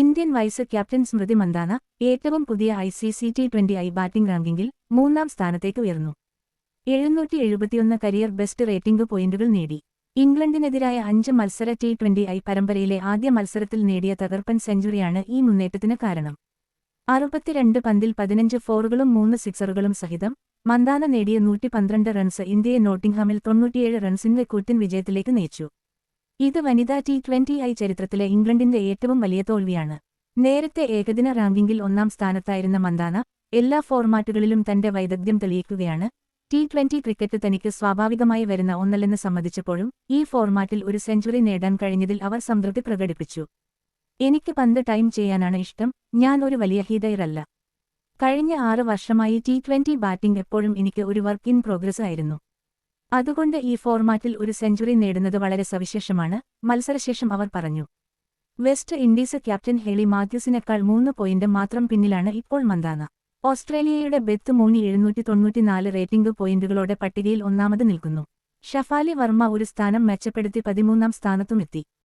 Indian vice captain Smriti Mandhana ഏറ്റവും പുതിയ I C C T twenty I batting റാങ്കിങ്ങിൽ മൂന്നാം സ്ഥാനത്തേക്ക് ഉയർന്നു. എഴുന്നൂറ്റി എഴുപത്തിയൊന്ന് കരിയർ ബെസ്റ്റ് റേറ്റിംഗ് പോയിന്റുകൾ നേടി. ഇംഗ്ലണ്ടിനെതിരായ അഞ്ച് മത്സര ടി ട്വന്റി ഐ പരമ്പരയിലെ ആദ്യ മത്സരത്തിൽ നേടിയ തകർപ്പൻ സെഞ്ചുറിയാണ് ഈ മുന്നേറ്റത്തിന് കാരണം. അറുപത്തിരണ്ട് പന്തിൽ പതിനഞ്ച് ഫോറുകളും മൂന്ന് സിക്സറുകളും സഹിതം മന്ദാന നേടിയ നൂറ്റി പന്ത്രണ്ട് റൺസ് ഇന്ത്യയെ നോട്ടിംഗ്ഹാമിൽ തൊണ്ണൂറ്റിയേഴ് റൺസിന്റെ കൂറ്റൻ വിജയത്തിലേക്ക് നയിച്ചു. ഇത് വനിതാ ടി ട്വന്റി ഐ ചരിത്രത്തിലെ ഇംഗ്ലണ്ടിന്റെ ഏറ്റവും വലിയ തോൽവിയാണ്. നേരത്തെ ഏകദിന റാങ്കിങ്ങിൽ ഒന്നാം സ്ഥാനത്തായിരുന്ന മന്ദാന എല്ലാ ഫോർമാറ്റുകളിലും തന്റെ വൈദഗ്ധ്യം തെളിയിക്കുകയാണ്. ടി ട്വന്റി ക്രിക്കറ്റ് തനിക്ക് സ്വാഭാവികമായി വരുന്ന ഒന്നല്ലെന്ന് സമ്മതിച്ചപ്പോഴും ഈ ഫോർമാറ്റിൽ ഒരു സെഞ്ചുറി നേടാൻ കഴിഞ്ഞതിൽ അവർ സംതൃപ്തി പ്രകടിപ്പിച്ചു. എനിക്ക് പന്ത് ടൈം ചെയ്യാനാണ് ഇഷ്ടം ഞാൻ ഒരു വലിയ ഹീതയറല്ല കഴിഞ്ഞ ആറ് വർഷമായി ടി ട്വന്റി ബാറ്റിംഗ് എപ്പോഴും എനിക്ക് ഒരു വർക്ക് ഇൻ പ്രോഗ്രസ് ആയിരുന്നു. അതുകൊണ്ട് ഈ ഫോർമാറ്റിൽ ഒരു സെഞ്ചുറി നേടുന്നത് വളരെ സവിശേഷമാണ് മത്സരശേഷം അവർ പറഞ്ഞു. വെസ്റ്റ് ഇൻഡീസ് ക്യാപ്റ്റൻ ഹെലി മാത്യൂസിനേക്കാൾ മൂന്ന് പോയിന്റ് മാത്രം പിന്നിലാണ് ഇപ്പോൾ മന്ദാന. ഓസ്ട്രേലിയയുടെ ബെത്ത് മൂന്ന് എഴുന്നൂറ്റി തൊണ്ണൂറ്റിനാല് റേറ്റിംഗ് പോയിന്റുകളോടെ പട്ടികയിൽ ഒന്നാമത് നിൽക്കുന്നു. ഷഫാലി വർമ്മ ഒരു സ്ഥാനം മെച്ചപ്പെടുത്തി പതിമൂന്നാം സ്ഥാനത്തുമെത്തി